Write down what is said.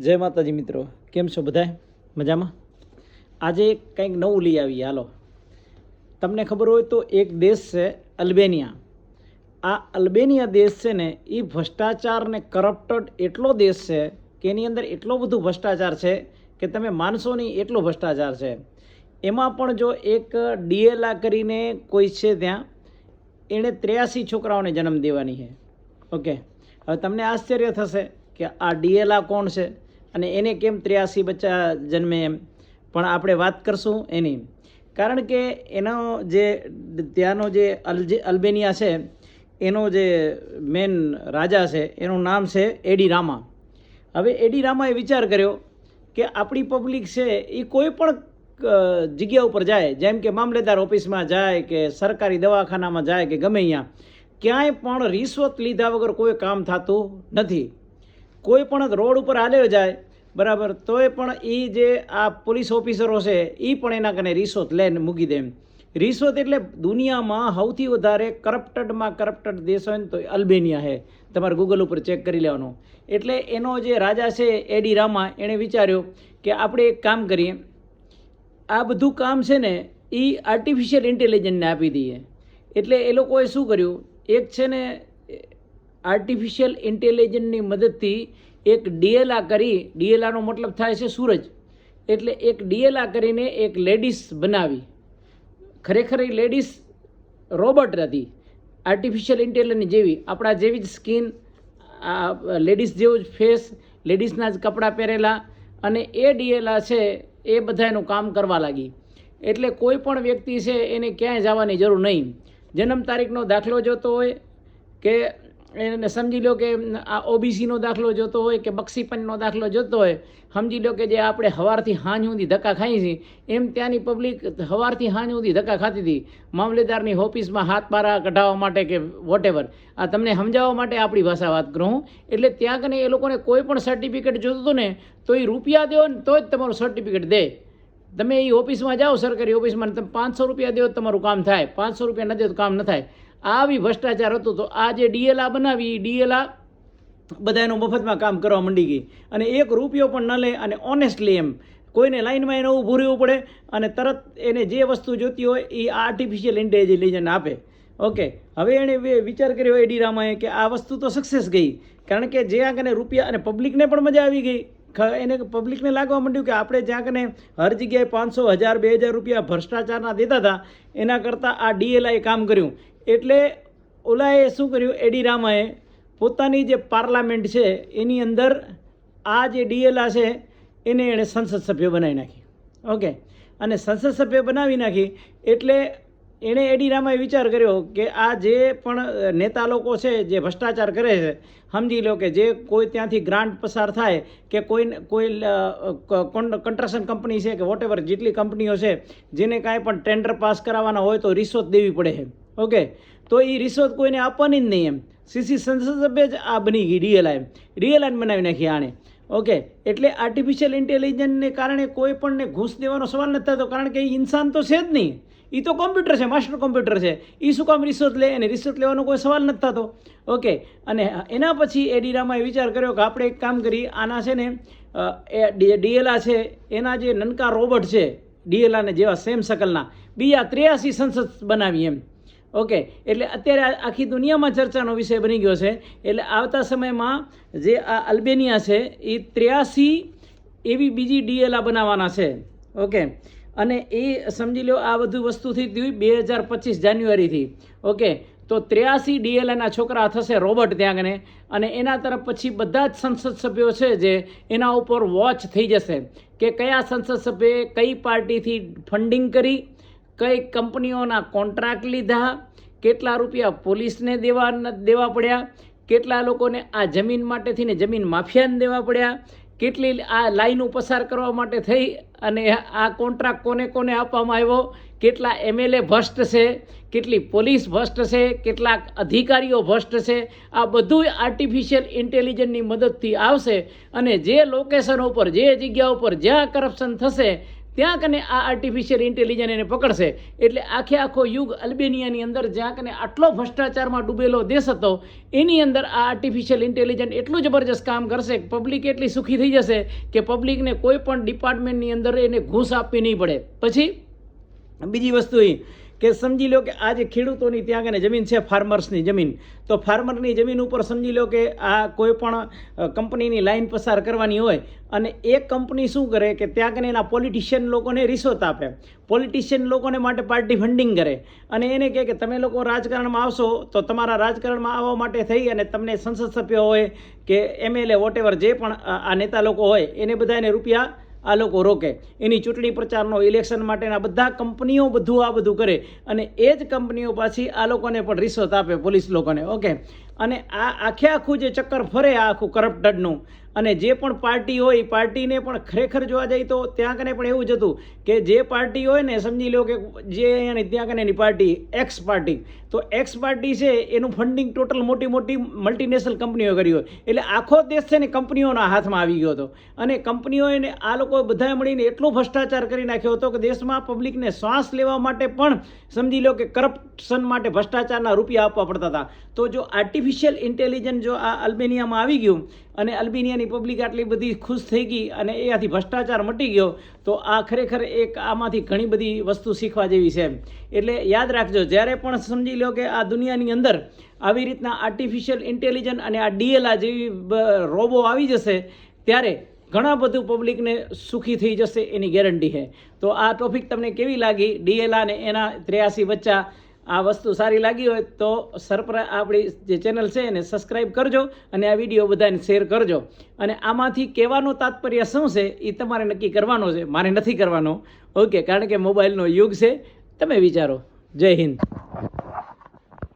જય માતાજી મિત્રો. કેમ છો બધાય? મજામાં? આજે કંઈક નવું લઈ આવીએ. હાલો. તમને ખબર હોય તો એક દેશ છે અલ્બેનિયા. આ અલ્બેનિયા દેશ છે ને એ ભ્રષ્ટાચાર ને કરપ્ટેડ એટલો દેશ છે કે એની અંદર એટલો બધો ભ્રષ્ટાચાર છે કે તમે માનશો નહીં એટલો ભ્રષ્ટાચાર છે. એમાં પણ જો એક ડીએલા કરીને કોઈ છે ત્યાં, એણે ત્ર્યાસી છોકરાઓને જન્મ દેવાની છે. ઓકે. હવે તમને આશ્ચર્ય થશે કે આ ડીએલા કોણ છે? અને એને કેમ ત્ર્યાસી બચ્ચા જન્મે એમ? પણ આપણે વાત કરશું એની. કારણ કે એનો જે ત્યાંનો જે અલજે, અલ્બેનિયા છે, એનો જે મેન રાજા છે, એનું નામ છે એડી રામા. હવે એડી રામાએ વિચાર કર્યો કે આપણી પબ્લિક છે એ કોઈ પણ જગ્યા ઉપર જાય, જેમ કે મામલેદાર ઓફિસમાં જાય કે સરકારી દવાખાનામાં જાય કે ગમે અહીંયા ક્યાંય પણ રિશ્વત લીધા વગર કોઈ કામ થતું નથી. કોઈ પણ રોડ ઉપર હાલ્યો જાય, બરાબર, તોય પણ એ જે આ પોલીસ ઓફિસરો છે એ પણ એના કને રિશ્વત લઈને મૂકી દે રિશ્વત એટલે દુનિયામાં સૌથી વધારે કરપ્ટડમાં કરપ્ટડ દેશ હોય ને તો અલ્બેનિયા છે તમારે ગૂગલ ઉપર ચેક કરી લેવાનું. એટલે એનો જે રાજા છે એડી રામા, એણે વિચાર્યો કે આપણે એક કામ કરીએ. આ બધું કામ છે ને એ આર્ટિફિશિયલ ઇન્ટેલિજન્સને આપી દઈએ. એટલે એ લોકોએ શું કર્યું? એક છે ને આર્ટિફિશિયલ ઇન્ટેલિજન્સની મદદથી એક ડીએલઆ કરી ડીએલઆનો મતલબ થાય છે સૂરજ. એટલે એક ડીએલઆ કરીને એક લેડીસ બનાવી. ખરેખર એ લેડીસ રોબોટ હતી આર્ટિફિશિયલ ઇન્ટેલિજન્સ જેવી. આપણા જેવી જ સ્કિન, આ લેડીઝ જેવું જ ફેસ લેડીઝના જ કપડાં પહેરેલા અને એ ડીએલઆ છે એ બધા એનું કામ કરવા લાગી. એટલે કોઈ પણ વ્યક્તિ છે એને ક્યાંય જવાની જરૂર નહીં. જન્મ તારીખનો દાખલો જોતો હોય કે એને સમજી લો કે આ ઓબીસીનો દાખલો જોતો હોય કે બક્ષીપનનો દાખલો જોતો હોય, સમજી લો કે જે આપણે સવારથી હાંજ સુધી ધક્કા ખાઈ છીએ, એમ ત્યાંની પબ્લિક સવારથી હાંજ સુધી ધક્કા ખાતી હતી. મામલેદારની ઓફિસમાં હાથ પારા કઢાવવા માટે કે વોટેવર આ તમને સમજાવવા માટે આપણી ભાષા વાત કરું. હું. એટલે ત્યાં કને એ લોકોને કોઈ પણ સર્ટિફિકેટ જોતું હતું ને, તો એ રૂપિયા દો ને તો જ તમારું સર્ટિફિકેટ દે. તમે એ ઓફિસમાં જાઓ, સરકારી ઓફિસમાં તમે પાંચસો રૂપિયા દો તમારું કામ થાય. પાંચસો રૂપિયા ન દો તો કામ ન થાય. આવી ભ્રષ્ટાચાર હતું તો આ જે ડીએલઆ બનાવી ડીએલઆ બધા એનું મફતમાં કામ કરવા માંડી ગઈ. અને એક રૂપિયો પણ ન લે, અને ઓનેસ્ટલી એમ, કોઈને લાઇનમાં એને ઊભું રહેવું પડે, અને તરત એને જે વસ્તુ જોતી હોય એ આર્ટિફિશિયલ ઇન્ટેલિજન્સ આપે. ઓકે હવે એણે વિચાર કર્યો એડી રામાએ કે આ વસ્તુ તો સક્સેસ ગઈ. કારણ કે જે કને રૂપિયા અને પબ્લિકને પણ મજા આવી ગઈ. એને પબ્લિકને લાગવા માંડ્યું કે આપણે જ્યાં કને હર જગ્યાએ પાંચસો, હજાર, બે હજાર રૂપિયા ભ્રષ્ટાચારના દેતા હતા, એના કરતાં આ ડીએલઆઈએ કામ કર્યું. એટલે ઓલાએ શું કર્યું? એડી રામાએ પોતાની જે પાર્લામેન્ટ છે, એની અંદર આ જે ડીએલઆ છે, એને એણે સંસદ સભ્ય બનાવી નાખી. ઓકે? અને સંસદ સભ્ય બનાવી નાખી એટલે એણે એડીરામાએ વિચાર કર્યો કે આ જે પણ નેતા લોકો છે, જે ભ્રષ્ટાચાર કરે છે, સમજી લો કે જે કોઈ ત્યાંથી ગ્રાન્ટ પસાર થાય કે કોઈ કોઈ કન્સ્ટ્રક્શન કંપની છે કે વોટેવર જેટલી કંપનીઓ છે, જેને કાંઈ પણ ટેન્ડર પાસ કરાવવાના હોય તો રિશ્વત દેવી પડે છે. ઓકે? તો એ રિશ્વત કોઈને આપવાની જ નહીં એમ. સીસી સંસદ સભ્ય જ આ બની ગઈ ડીએલઆઈ ડીએલઆઈ બનાવી નાખી આણે. ઓકે? એટલે આર્ટિફિશિયલ ઇન્ટેલિજન્સને કારણે કોઈ પણને ઘૂસ દેવાનો સવાલ નથી થતો, કારણ કે એ ઇન્સાન તો છે જ નહીં. એ તો કોમ્પ્યુટર છે માસ્ટર કોમ્પ્યુટર છે. એ શું કામ રિશ્વત લે? અને રિશ્વત લેવાનો કોઈ સવાલ નથી થતો. ઓકે અને એના પછી એ રામાએ વિચાર કર્યો કે આપણે એક કામ કરીએ, આના છે ને એ ડીએલઆ છે, એના જે નનકા રોબોટ છે, ડીએલઆને જેવા સેમ શકલના બીજા ત્રેયાસી સંસદ બનાવી એમ. ઓકે એટલે અત્યારે આખી દુનિયામાં ચર્ચાનો વિષય બની ગયો છે. એટલે આવતા સમયમાં જે આ અલ્બેનિયા છે એ ત્ર્યાસી એવી બીજી ડીએલઆ બનાવવાના છે. ઓકે અને એ સમજી લો આ બધું વસ્તુથી થયું બે હજાર પચીસ જાન્યુઆરીથી. ઓકે, તો ત્ર્યાસી ડીએલએના છોકરા થશે રોબોટ ત્યાં અને એના તરફ પછી બધા જ સંસદ સભ્યો છે જે એના ઉપર વોચ થઈ જશે કે કયા સંસદ સભ્યએ કઈ પાર્ટીથી ફંડિંગ કરી, કઈ કંપનીઓના કોન્ટ્રાક્ટ લીધા, કેટલા રૂપિયા પોલીસને દેવા દેવા પડ્યા, કેટલા લોકોને આ જમીન માટેથી ને જમીન માફિયાને દેવા પડ્યા, કેટલી આ લાઈનો પસાર કરવા માટે થઈ અને આ કોન્ટ્રાક્ટ કોને કોને આપવામાં આવ્યો? કેટલા એમએલએ ભ્રષ્ટ છે? કેટલી પોલીસ ભ્રષ્ટ છે? કેટલાક અધિકારીઓ ભ્રષ્ટ છે? આ બધું આર્ટિફિશિયલ ઇન્ટેલિજન્સની મદદથી આવશે અને જે લોકેશન ઉપર, જે જગ્યા ઉપર જ્યાં કરપ્શન થશે ત્યાં કને આ આર્ટિફિશિયલ ઇન્ટેલિજન્સ એને પકડશે. એટલે આખે આખો યુગ અલ્બેનિયાની અંદર જ્યાં કને આટલો ભ્રષ્ટાચારમાં ડૂબેલો દેશ હતો, એની અંદર આ આર્ટિફિશિયલ ઇન્ટેલિજન્સ એટલું જબરજસ્ત કામ કરશે કે પબ્લિક એટલી સુખી થઈ જશે કે પબ્લિકને કોઈ પણ ડિપાર્ટમેન્ટની અંદર એને ઘૂસ આપવી નહીં પડે. પછી બીજી વસ્તુ એ કે સમજી લો કે આ જે ખેડૂતોની ત્યાં આગળ જમીન છે, ફાર્મર્સની જમીન, તો ફાર્મરની જમીન ઉપર સમજી લો કે આ કોઈ પણ કંપનીની લાઈન પસાર કરવાની હોય અને એ કંપની શું કરે કે ત્યાં આગળ એના પોલિટિશિયન લોકોને રિશ્વત આપે. પોલિટિશિયન લોકોને માટે પાર્ટી ફંડિંગ કરે અને એને કહે કે તમે લોકો રાજકારણમાં આવશો તો તમારા રાજકારણમાં આવવા માટે થઈ અને તમને સંસદ સભ્ય હોય કે એમએલએ વોટેવર જે પણ આ નેતા લોકો હોય એને બધાને રૂપિયા આ લોકો રોકે. એની ચૂંટણી પ્રચારનો ઇલેક્શન માટેના બધા કંપનીઓ બધું આ બધું કરે અને એ જ કંપનીઓ પાછી આ લોકોને પણ રિશ્વત આપે, પોલીસ લોકોને. ઓકે. અને આ આખે આખું જે ચક્કર ફરે, આ આખું કરપ્ટડનું અને જે પણ પાર્ટી હોય એ પાર્ટીને પણ ખરેખર જોવા જાય તો ત્યાં કને પણ એવું જ હતું કે જે પાર્ટી હોય ને, સમજી લો કે જે અને ત્યાં કનેની પાર્ટી એક્સ પાર્ટી. તો એક્સ પાર્ટી છે, એનું ફંડિંગ ટોટલ મોટી મોટી મલ્ટીનેશનલ કંપનીઓ કરી હોય. એટલે આખો દેશ છે ને કંપનીઓના હાથમાં આવી ગયો હતો. અને કંપનીઓએ આ લોકો બધાએ મળીને એટલો ભ્રષ્ટાચાર કરી નાખ્યો હતો કે દેશમાં પબ્લિકને શ્વાસ લેવા માટે પણ સમજી લો કે કરપ્શન માટે ભ્રષ્ટાચારના રૂપિયા આપવા પડતા હતા. તો જો આર્ટિફિશિયલ ઇન્ટેલિજન્સ જો આ અલ્બેનિયામાં આવી ગયું અને અલ્બેનિયાની પબ્લિક આટલી બધી ખુશ થઈ ગઈ અને એથી ભ્રષ્ટાચાર મટી ગયો, તો આ ખરેખર એક આમાંથી ઘણી બધી વસ્તુ શીખવા જેવી છે એટલે યાદ રાખજો, જ્યારે પણ સમજી લો કે આ દુનિયાની અંદર આવી રીતના આર્ટિફિશિયલ ઇન્ટેલિજન્સ અને આ ડીએલઆ જેવી રોબો આવી જશે, ત્યારે ઘણા બધું પબ્લિકને સુખી થઈ જશે એની ગેરંટી છે. તો આ ટોપિક તમને કેવી લાગી? ડીએલઆ ને એના ત્રેયાસી બચ્ચા આ વસ્તુ સારી લાગી હોય તો સરપ્રા આપણી જે ચેનલ છે એને સબસ્ક્રાઈબ કરજો અને આ વીડિયો બધાને શેર કરજો. અને આમાંથી કહેવાનો તાત્પર્ય શું છે એ તમારે નક્કી કરવાનો છે. મારે નથી કરવાનો. ઓકે કારણ કે મોબાઈલનો યુગ છે. તમે વિચારો. જય હિન્દ.